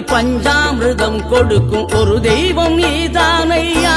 பஞ்சாமிருதம் கொடுக்கும் ஒரு தெய்வம் நீதானையா?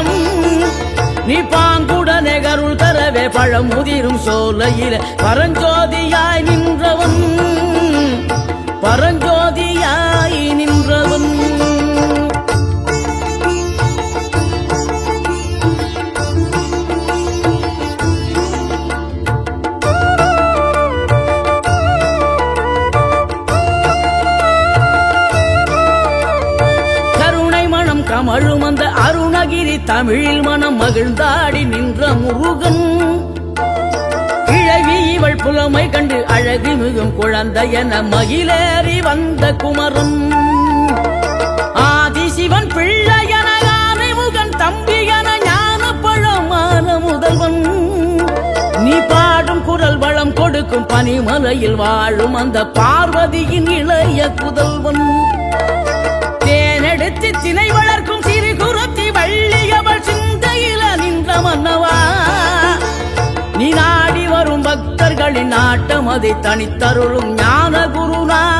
பாவம் நீ பாங்குடனே கருள் தரவே பழம் முதிரும் சோலையில. பரஞ்சோதியாய் நின்றவன். பரஞ்ச மனம் அந்த அருணகிரி தமிழில் மனம் மகிழ்ந்தாடி நின்ற முருகன். கிழவி இவள் புலமை கண்டு அழகு மிகும் குழந்தை என மகிழேறி வந்த குமரன். ஆதி சிவன் பிள்ளை என முகன் தம்பி என ஞான பழமான முதல்வன். நீ பாடும் குரல் வளம் கொடுக்கும் பனிமலையில் வாழும் அந்த பார்வதியின் இளைய புதல்வன். பக்தர்களின் நாட்டம் அதை தனித்தருளும் ஞான குருநாதன்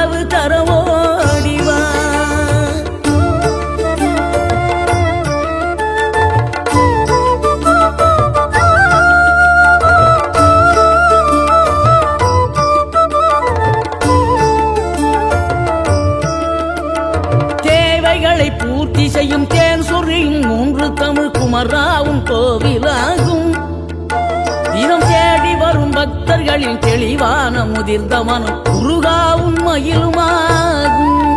குமராவும் கோவிலாகும். தினம் தேடி வரும் பக்தர்களின் தெளிவான முதிர்ந்த மனம் குருகாவும் மயிலுமாகும்.